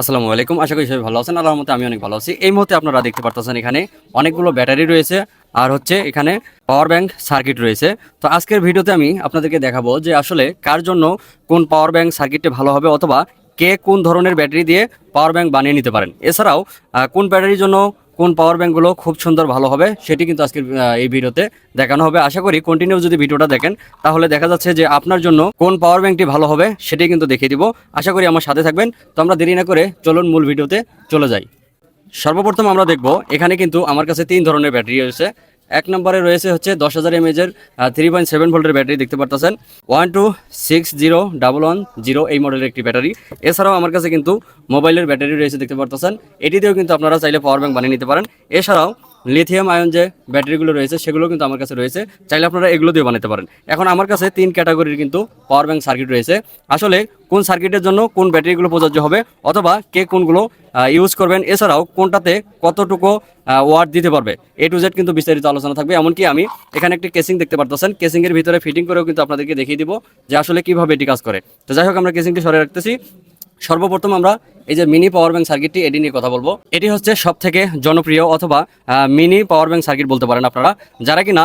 আসসালামু আলাইকুম। আশা করি সবাই ভালো আছেন। আল্লাহর মতে আমি অনেক ভালো আছি। এই মুহূর্তে আপনারা দেখতে পারতেছেন এখানে অনেকগুলো ব্যাটারি রয়েছে আর হচ্ছে এখানে পাওয়ার ব্যাংক সার্কিট রয়েছে। তো আজকের ভিডিওতে আমি আপনাদেরকে দেখাবো যে আসলে কার জন্য কোন পাওয়ার ব্যাংক সার্কিটটি ভালো হবে অথবা কে কোন ধরনের ব্যাটারি দিয়ে পাওয়ার ব্যাংক বানিয়ে নিতে পারেন। এছাড়াও কোন ব্যাটারির জন্য কোন পাওয়ার ব্যাঙ্কগুলো খুব সুন্দর ভালো হবে, সেটি কিন্তু আজকের এই ভিডিওতে দেখানো হবে। আশা করি কন্টিনিউ যদি ভিডিওটা দেখেন, তাহলে দেখা যাচ্ছে যে আপনার জন্য কোন পাওয়ার ব্যাঙ্কটি ভালো হবে, সেটি কিন্তু দেখিয়ে দিব। আশা করি আমার সাথে থাকবেন। তো আমরা দেরি না করে চলুন মূল ভিডিওতে চলে যাই। সর্বপ্রথম আমরা দেখব, এখানে কিন্তু আমার কাছে তিন ধরনের ব্যাটারি রয়েছে। এক নম্বরে রয়েছে হচ্ছে দশ হাজার এমএজের থ্রি পয়েন্ট সেভেন ভোল্টের ব্যাটারি দেখতে পারতেছেন। One two six zero double one zero এই মডেলের একটি ব্যাটারি। এছাড়াও আমার কাছে কিন্তু মোবাইলের ব্যাটারি রয়েছে দেখতে পারতেছেন। এটিতেও কিন্তু আপনারা চাইলে পাওয়ার ব্যাঙ্ক বানিয়ে নিতে পারেন। এছাড়াও লিথিয়াম আয়ন যে ব্যাটারিগুলো রয়েছে, সেগুলো কিন্তু আমার কাছে রয়েছে। চাইলে আপনারা এগুলো দিয়ে বানাতে পারেন। এখন আমার কাছে তিন ক্যাটাগরির কিন্তু পাওয়ার ব্যাংক সার্কিট রয়েছে। আসলে কোন সার্কিটের জন্য কোন ব্যাটারিগুলো প্রযোজ্য হবে, অথবা কে কোনগুলো ইউজ করবেন, এছাড়াও কোনটাতে কতটুকু ওয়াট দিতে পারবে এ টু জেড কিন্তু বিস্তারিত আলোচনা থাকবে। এমনকি আমি এখানে একটি কেসিং দেখতে পারতেছেন। কেসিংয়ের ভিতরে ফিটিং করেও কিন্তু আপনাদেরকে দেখিয়ে দিব যে আসলে কীভাবে এটি কাজ করে। তো যাই হোক, আমরা কেসিংটি সরে রাখতেছি। সর্বপ্রথম আমরা এই যে মিনি পাওয়ার ব্যাংক সার্কিটটি এটি নিয়ে কথা বলব। এটি হচ্ছে সব থেকে জনপ্রিয় অথবা মিনি পাওয়ার ব্যাংক সার্কিট বলতে পারেন আপনারা। যারা কিনা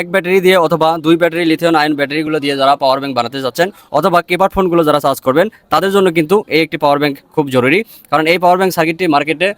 এক ব্যাটারি দিয়ে অথবা দুই ব্যাটারি লিথিয়াম আয়ন ব্যাটারিগুলো দিয়ে যারা পাওয়ার ব্যাংক বানাতে যাচ্ছেন অথবা কিপ্যাড ফোনগুলো যারা চার্জ করবেন, তাদের জন্য কিন্তু এই একটি পাওয়ার ব্যাংক খুব জরুরি। কারণ এই পাওয়ার ব্যাংক সার্কিটটি মার্কেটে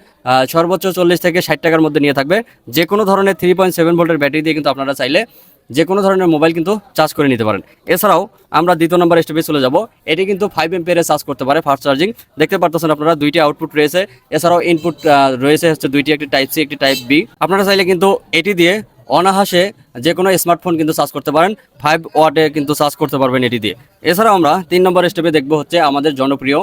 সর্বোচ্চ চল্লিশ থেকে ষাট টাকার মধ্যে নিয়ে থাকবে। যে কোনো ধরনের থ্রি পয়েন্ট সেভেন ভোল্টের ব্যাটারি দিয়ে কিন্তু আপনারা চাইলে যে কোনো ধরনের মোবাইল কিন্তু চার্জ করে নিতে পারেন। এছাড়াও আমরা দ্বিতীয় নম্বর স্টেপে চলে যাব। এটি কিন্তু ফাইভ এম্পিয়ারে চার্জ করতে পারে ফাস্ট চার্জিং দেখতে পারতেছেন আপনারা দুইটি আউটপুট রয়েছে। এছাড়াও ইনপুট রয়েছে হচ্ছে দুইটি একটি টাইপ সি একটি টাইপ বি আপনারা চাইলে কিন্তু এটি দিয়ে অনাহাসে যে কোনো স্মার্টফোন কিন্তু চার্জ করতে পারেন। ফাইভ ওয়াটে কিন্তু চার্জ করতে পারবেন এটি দিয়ে। এছাড়াও আমরা তিন নম্বর স্টেপে দেখব হচ্ছে আমাদের জনপ্রিয়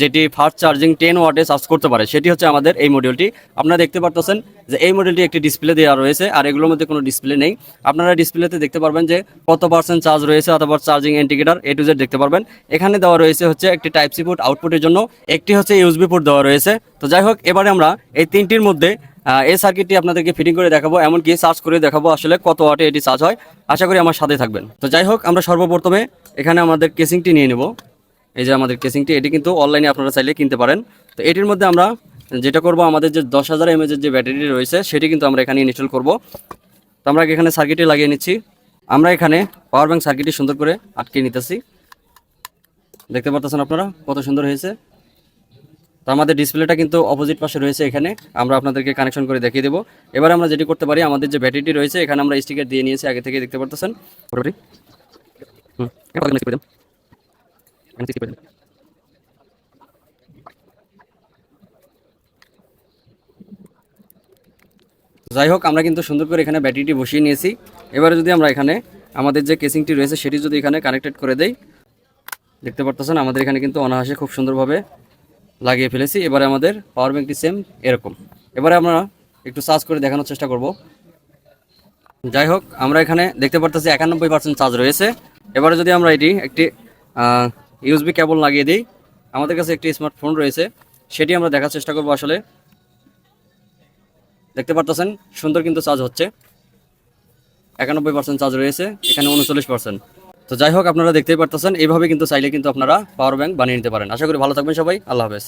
যেটি ফাস্ট চার্জিং টেন ওয়াটে চার্জ করতে পারে, সেটি হচ্ছে আমাদের এই মডিউলটি আপনারা দেখতে পারতেছেন যে এই মডেলটি একটি ডিসপ্লে দেওয়া রয়েছে, আর এগুলোর মধ্যে কোনো ডিসপ্লে নেই। আপনারা ডিসপ্লেতে দেখতে পারবেন যে কত পার্সেন্ট চার্জ রয়েছে অথবা charging indicator A to Z দেখতে পারবেন। এখানে দেওয়া রয়েছে হচ্ছে একটি টাইপ সি পোর্ট আউটপুটের জন্য, একটি হচ্ছে ইউএসবি পোর্ট দেওয়া রয়েছে। তো যাই হোক, এবারে আমরা এই তিনটির মধ্যে এই সার্কিটটি আপনাদেরকে ফিটিং করে দেখাবো, এমনকি চার্জ করে দেখাবো আসলে কত ওয়াটে এটি চার্জ হয়। আশা করি আমার সাথে থাকবেন। তো যাই হোক, আমরা সর্বপ্রথমে এখানে আমাদের কেসিংটি নিয়ে নেব। এই যে আমাদের কেসিংটি এটি কিন্তু অনলাইনে আপনারা চাইলে কিনতে পারেন। তো এটির মধ্যে আমরা যেটা করব, আমাদের যে দশ হাজার এমএজের যে ব্যাটারি রয়েছে, সেটি কিন্তু আমরা এখানে ইনস্টল করব। তো আমরা এখানে সার্কিটে লাগিয়ে নিচ্ছি। আমরা এখানে পাওয়ার ব্যাঙ্ক সার্কিটটি সুন্দর করে আটকে নিতেছি। দেখতে পারতেছেন আপনারা কত সুন্দর হয়েছে? তো আমাদের ডিসপ্লেটা কিন্তু অপোজিট পাশে রয়েছে এখানে। আমরা আপনাদেরকে কানেকশন করে দেখিয়ে দেবো। এবার আমরা যেটি করতে পারি, আমাদের যে ব্যাটারিটি রয়েছে, এখানে আমরা স্টিকার দিয়ে নিয়েছি, আগে থেকে দেখতে পারতেছেন। যাই হোক, আমরা কিন্তু সুন্দর করে এখানে ব্যাটারিটি বসিয়ে নিয়েছি। এবারে যদি আমরা এখানে আমাদের যে কেসিংটি রয়েছে, সেটি যদি এখানে কানেক্টেড করে দেই, দেখতে পারতেছেন আমাদের এখানে কিন্তু অনায়াসে খুব সুন্দরভাবে লাগিয়ে ফেলেছি। এবারে আমাদের পাওয়ার ব্যাঙ্কটি সেম এরকম। এবারে আমরা একটু চার্জ করে দেখানোর চেষ্টা করব। যাই হোক, আমরা এখানে দেখতে পারতেছি একানব্বই পার্সেন্ট চার্জ রয়েছে। এবারে যদি আমরা এটি একটি ইউএসবি কেবল লাগিয়ে দিই। আমাদের কাছে একটি স্মার্টফোন রয়েছে, সেটি আমরা দেখার চেষ্টা করব আসলে। দেখতে পারতেছেন, সুন্দর কিন্তু চার্জ হচ্ছে। একানব্বই পার্সেন্ট চার্জ রয়েছে, এখানে উনচল্লিশ পার্সেন্ট তো যাই হোক, আপনারা দেখতেই পারতেছেন, এইভাবে কিন্তু চাইলে কিন্তু আপনারা পাওয়ার ব্যাংক বানিয়ে নিতে পারেন। আশা করি ভালো থাকবেন সবাই, আল্লাহ হাফেজ।